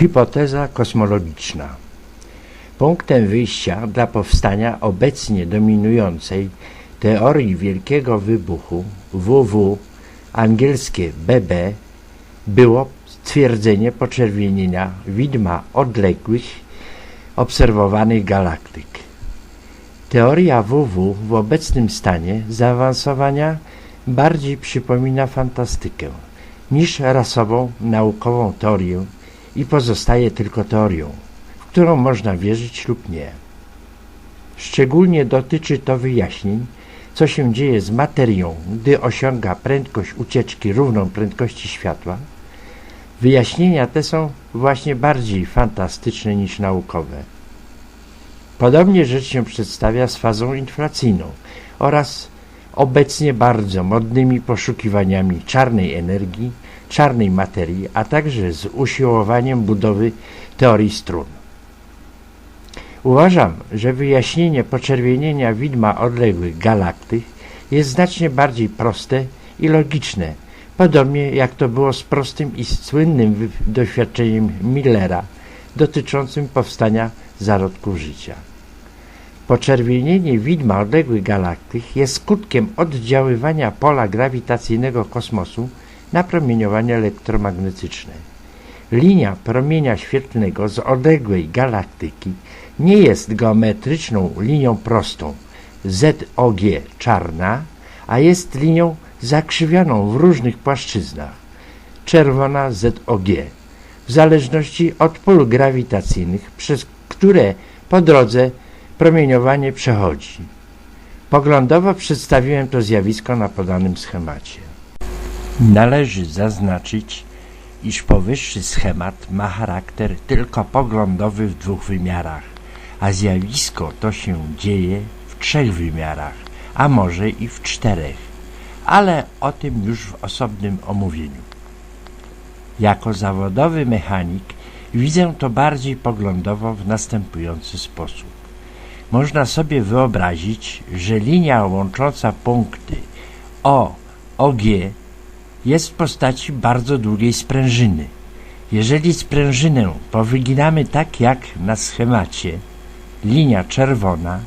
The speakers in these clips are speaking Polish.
Hipoteza kosmologiczna. Punktem wyjścia dla powstania obecnie dominującej teorii wielkiego wybuchu WW angielskie BB było stwierdzenie poczerwienienia widma odległych obserwowanych galaktyk. Teoria WW w obecnym stanie zaawansowania bardziej przypomina fantastykę niż rasową naukową teorię i pozostaje tylko teorią, w którą można wierzyć lub nie. Szczególnie dotyczy to wyjaśnień, co się dzieje z materią, gdy osiąga prędkość ucieczki równą prędkości światła. Wyjaśnienia te są właśnie bardziej fantastyczne niż naukowe. Podobnie rzecz się przedstawia z fazą inflacyjną oraz obecnie bardzo modnymi poszukiwaniami czarnej energii, czarnej materii, a także z usiłowaniem budowy teorii strun. Uważam, że wyjaśnienie poczerwienienia widma odległych galaktyk jest znacznie bardziej proste i logiczne, podobnie jak to było z prostym i słynnym doświadczeniem Millera dotyczącym powstania zarodków życia. Poczerwienienie widma odległych galaktyk jest skutkiem oddziaływania pola grawitacyjnego kosmosu na promieniowanie elektromagnetyczne. Linia promienia świetlnego z odległej galaktyki nie jest geometryczną linią prostą ZOG czarna, a jest linią zakrzywioną w różnych płaszczyznach czerwona ZOG w zależności od pól grawitacyjnych, przez które po drodze promieniowanie przechodzi. Poglądowo przedstawiłem to zjawisko na podanym schemacie. Należy zaznaczyć, iż powyższy schemat ma charakter tylko poglądowy w dwóch wymiarach, a zjawisko to się dzieje w trzech wymiarach, a może i w czterech, ale o tym już w osobnym omówieniu. Jako zawodowy mechanik widzę to bardziej poglądowo w następujący sposób. Można sobie wyobrazić, że linia łącząca punkty O, OG jest w postaci bardzo długiej sprężyny. Jeżeli sprężynę powyginamy tak jak na schemacie, linia czerwona,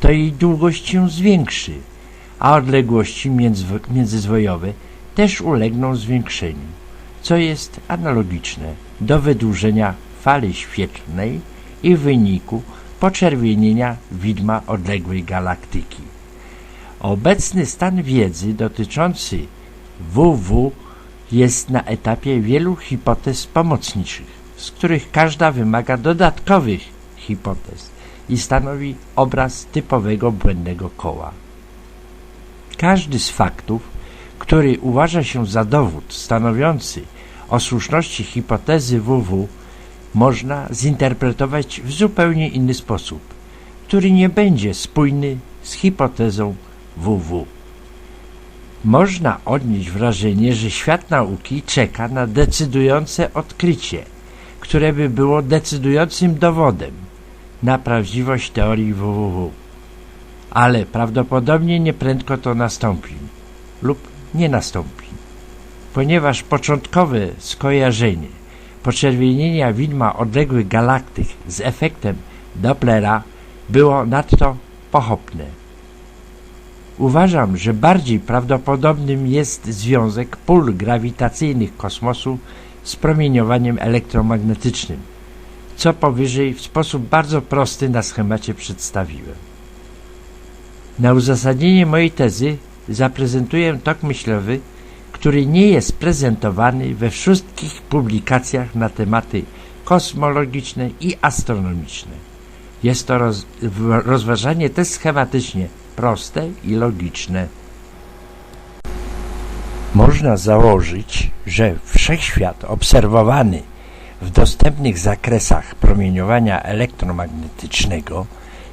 to jej długość się zwiększy, a odległości międzyzwojowe też ulegną zwiększeniu, co jest analogiczne do wydłużenia fali świetlnej i w wyniku poczerwienienia widma odległej galaktyki. Obecny stan wiedzy dotyczący WW jest na etapie wielu hipotez pomocniczych, z których każda wymaga dodatkowych hipotez i stanowi obraz typowego błędnego koła. Każdy z faktów, który uważa się za dowód stanowiący o słuszności hipotezy WW, można zinterpretować w zupełnie inny sposób, który nie będzie spójny z hipotezą WW. Można odnieść wrażenie, że świat nauki czeka na decydujące odkrycie, które by było decydującym dowodem na prawdziwość teorii WWW. Ale prawdopodobnie nieprędko to nastąpi lub nie nastąpi, ponieważ początkowe skojarzenie poczerwienienia widma odległych galaktyk z efektem Dopplera było nadto pochopne. Uważam, że bardziej prawdopodobnym jest związek pól grawitacyjnych kosmosu z promieniowaniem elektromagnetycznym, co powyżej w sposób bardzo prosty na schemacie przedstawiłem. Na uzasadnienie mojej tezy zaprezentuję tok myślowy, który nie jest prezentowany we wszystkich publikacjach na tematy kosmologiczne i astronomiczne. Jest to roz, rozważanie też schematycznie proste i logiczne. Można założyć, że wszechświat obserwowany w dostępnych zakresach promieniowania elektromagnetycznego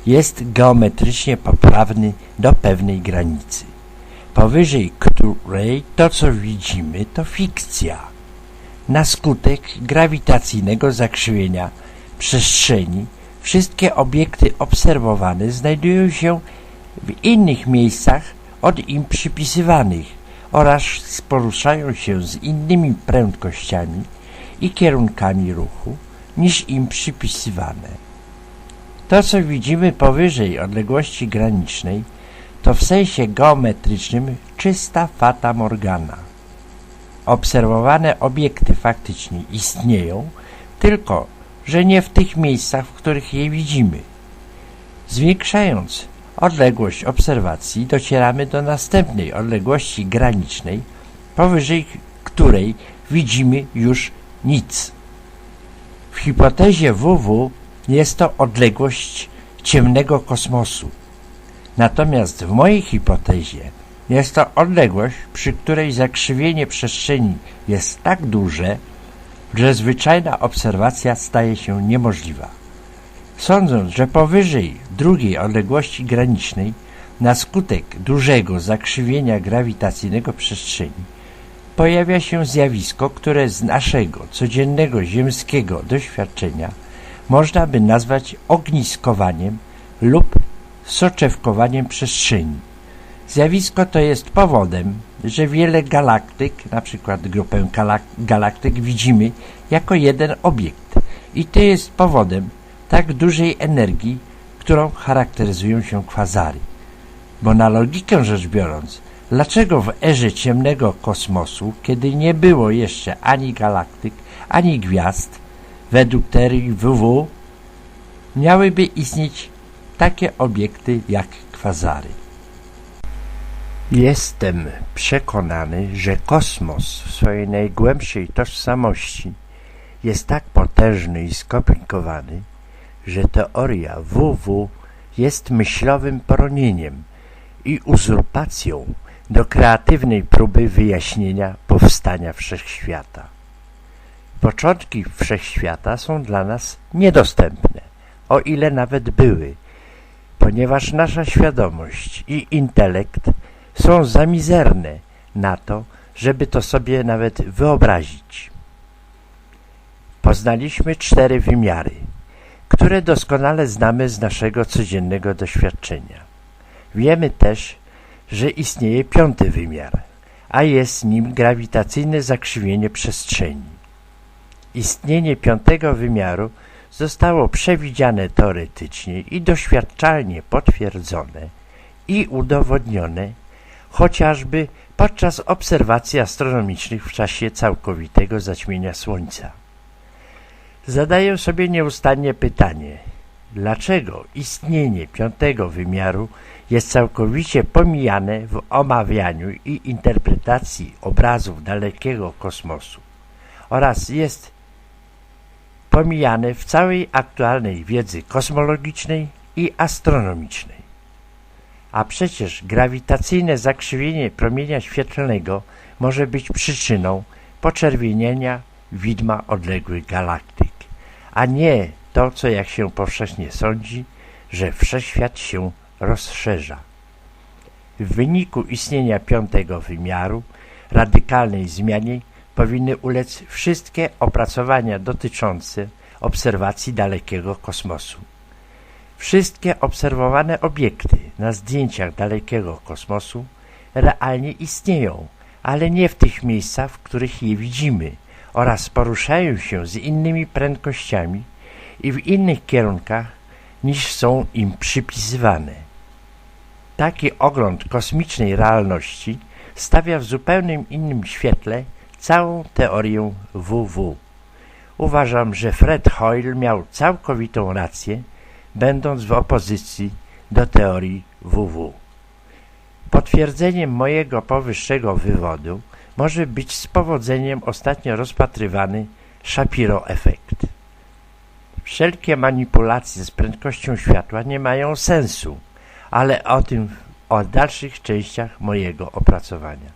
jest geometrycznie poprawny do pewnej granicy powyżej której to co widzimy to fikcja na skutek grawitacyjnego zakrzywienia przestrzeni wszystkie obiekty obserwowane znajdują się w innych miejscach od im przypisywanych oraz poruszają się z innymi prędkościami i kierunkami ruchu niż im przypisywane. To, co widzimy powyżej odległości granicznej, to w sensie geometrycznym czysta fata morgana. Obserwowane obiekty faktycznie istnieją, tylko że nie w tych miejscach, w których je widzimy. Zwiększając odległość obserwacji docieramy do następnej odległości granicznej, powyżej której widzimy już nic. W hipotezie WW jest to odległość ciemnego kosmosu. Natomiast w mojej hipotezie jest to odległość, przy której zakrzywienie przestrzeni jest tak duże, że zwyczajna obserwacja staje się niemożliwa. Sądząc, że powyżej drugiej odległości granicznej na skutek dużego zakrzywienia grawitacyjnego przestrzeni pojawia się zjawisko, które z naszego codziennego ziemskiego doświadczenia można by nazwać ogniskowaniem lub soczewkowaniem przestrzeni. Zjawisko to jest powodem, że wiele galaktyk, przykład grupę galaktyk widzimy jako jeden obiekt i to jest powodem tak dużej energii, którą charakteryzują się kwazary. Bo na logikę rzecz biorąc, dlaczego w erze ciemnego kosmosu, kiedy nie było jeszcze ani galaktyk, ani gwiazd, według teorii WW, miałyby istnieć takie obiekty jak kwazary? Jestem przekonany, że kosmos w swojej najgłębszej tożsamości jest tak potężny i skomplikowany, że teoria WW jest myślowym poronieniem i uzurpacją do kreatywnej próby wyjaśnienia powstania wszechświata. Początki wszechświata są dla nas niedostępne, o ile nawet były, ponieważ nasza świadomość i intelekt są za mizerne na to, żeby to sobie nawet wyobrazić. Poznaliśmy cztery wymiary, które doskonale znamy z naszego codziennego doświadczenia. Wiemy też, że istnieje piąty wymiar, a jest nim grawitacyjne zakrzywienie przestrzeni. Istnienie piątego wymiaru zostało przewidziane teoretycznie i doświadczalnie potwierdzone i udowodnione chociażby podczas obserwacji astronomicznych w czasie całkowitego zaćmienia Słońca. Zadaję sobie nieustannie pytanie, dlaczego istnienie piątego wymiaru jest całkowicie pomijane w omawianiu i interpretacji obrazów dalekiego kosmosu oraz jest pomijane w całej aktualnej wiedzy kosmologicznej i astronomicznej. A przecież grawitacyjne zakrzywienie promienia świetlnego może być przyczyną poczerwienienia widma odległych galaktyk, a nie to, co jak się powszechnie sądzi, że wszechświat się rozszerza. W wyniku istnienia piątego wymiaru radykalnej zmianie powinny ulec wszystkie opracowania dotyczące obserwacji dalekiego kosmosu. Wszystkie obserwowane obiekty na zdjęciach dalekiego kosmosu realnie istnieją, ale nie w tych miejscach, w których je widzimy oraz poruszają się z innymi prędkościami i w innych kierunkach niż są im przypisywane. Taki ogląd kosmicznej realności stawia w zupełnie innym świetle całą teorię WW. Uważam, że Fred Hoyle miał całkowitą rację, będąc w opozycji do teorii WW. Potwierdzeniem mojego powyższego wywodu może być z powodzeniem ostatnio rozpatrywany Shapiro efekt. Wszelkie manipulacje z prędkością światła nie mają sensu, ale o tym o dalszych częściach mojego opracowania.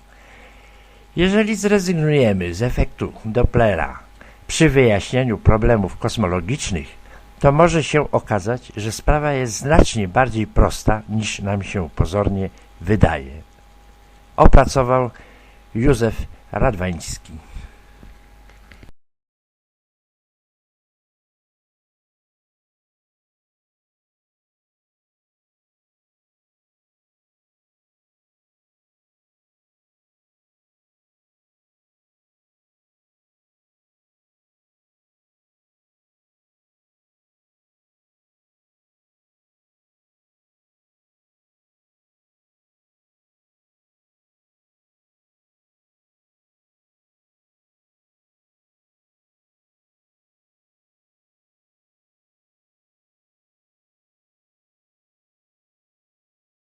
Jeżeli zrezygnujemy z efektu Dopplera przy wyjaśnianiu problemów kosmologicznych, to może się okazać, że sprawa jest znacznie bardziej prosta niż nam się pozornie wydaje. Opracował Józef Radwański.